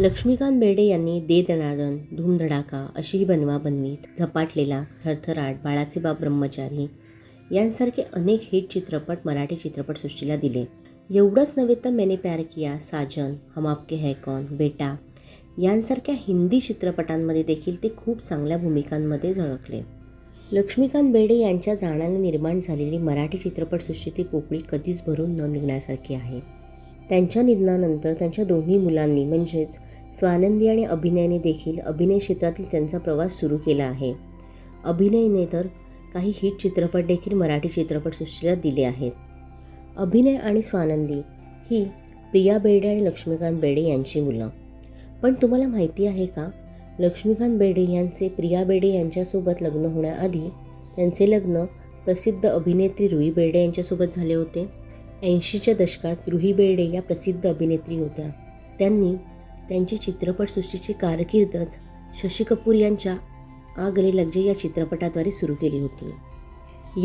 लक्ष्मीकांत बेर्डे यांनी दे दणादन धूमधडाका अशी बनवा बनवीत झपाटलेला थरथराट बाळाचे बाप ब्रह्मचारी यांसारखे अनेक हिट चित्रपट मराठी चित्रपटसृष्टीला दिले. एवढंच नव्हे तर मैंने प्यार किया साजन हम आपके है कौन बेटा यांसारख्या हिंदी चित्रपटांमध्ये देखील ते खूप चांगल्या भूमिकांमध्ये झळकले. लक्ष्मीकांत बेर्डे यांच्या जाण्याने निर्माण झालेली मराठी चित्रपटसृष्टीची पोकळी कधीच भरून न निघण्यासारखी आहे. त्यांच्या निधनानंतर त्यांच्या दोन्ही मुलांनी म्हणजेच स्वानंदी आणि अभिनयने देखील अभिनय क्षेत्रातील त्यांचा प्रवास सुरू केला आहे. अभिनयने तर काही हिट चित्रपट देखील मराठी चित्रपटसृष्टीला दिले आहेत. अभिनय आणि स्वानंदी ही प्रिया बेर्डे आणि लक्ष्मीकांत बेर्डे यांची मुलं. पण तुम्हाला माहिती आहे का लक्ष्मीकांत बेर्डे यांचे प्रिया बेर्डे यांच्यासोबत लग्न होण्याआधी त्यांचे लग्न प्रसिद्ध अभिनेत्री रुई बेर्डे यांच्यासोबत झाले होते? ऐंशीच्या दशकात रुही बेर्डे या प्रसिद्ध अभिनेत्री होत्या. त्यांनी त्यांची चित्रपटसृष्टीची कारकीर्दच शशी कपूर यांच्या आगरे लग्जे या चित्रपटाद्वारे सुरू केली होती.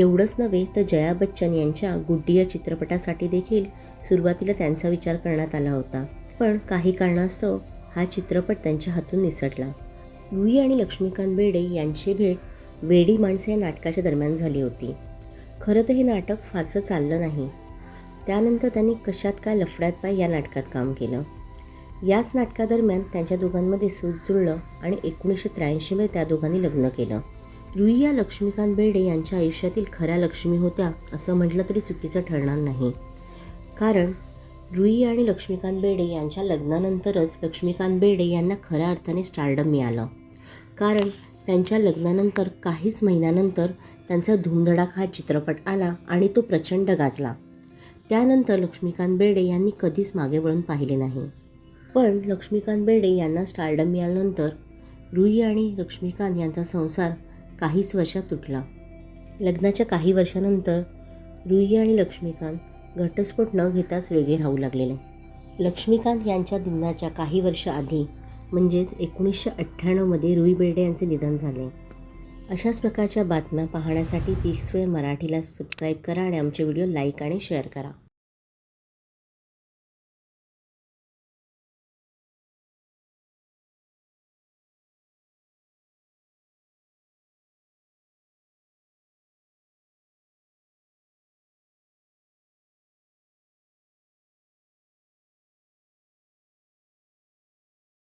एवढंच नव्हे तर जया बच्चन यांच्या गुड्डी या चित्रपटासाठी देखील सुरुवातीला त्यांचा विचार करण्यात आला होता. पण काही कारणास्तव हा चित्रपट त्यांच्या हातून निसटला. रुई आणि लक्ष्मीकांत बेर्डे यांची भेट वेडी माणसे या नाटकाच्या दरम्यान झाली होती. खरं तर हे नाटक फारसं चाललं नाही. त्यानंतर त्यांनी कशात काय लफड्यात पाय या नाटकात काम केलं. याच नाटकादरम्यान त्यांच्या दोघांमध्ये सूट जुळलं आणि एकोणीसशे त्र्याऐंशीमध्ये त्या दोघांनी लग्न केलं. रुई या लक्ष्मीकांत बेर्डे यांच्या आयुष्यातील खऱ्या लक्ष्मी होत्या असं म्हटलं तरी चुकीचं ठरणार नाही. कारण रुई आणि लक्ष्मीकांत बेर्डे यांच्या लग्नानंतरच लक्ष्मीकांत बेर्डे यांना खऱ्या अर्थाने स्टारडम मिळालं. कारण त्यांच्या लग्नानंतर काहीच महिन्यानंतर त्यांचा धूमधडाक हा चित्रपट आला आणि तो प्रचंड गाजला. त्यानंतर लक्ष्मीकांत बेडे यांनी कधीच मागे वळून पाहिले नाही. पण लक्ष्मीकांत बेडे यांना स्टारडम मिळाल्यानंतर रुई आणि लक्ष्मीकांत यांचा संसार काहीच वर्षात तुटला. लग्नाच्या काही वर्षानंतर रुई आणि लक्ष्मीकांत घटस्फोट न घेताच वेगळे राहू लागलेले. लक्ष्मीकांत यांच्या निधनाच्या काही वर्ष आधी म्हणजेच एकोणीसशे अठ्ठ्याण्णवमध्ये रुई बेडे यांचे निधन झाले. अशाच प्रकारच्या बातम्या पाहण्यासाठी पीक्सवे मराठीला सबस्क्राईब करा आणि आमचे व्हिडिओ लाईक आणि शेअर करा.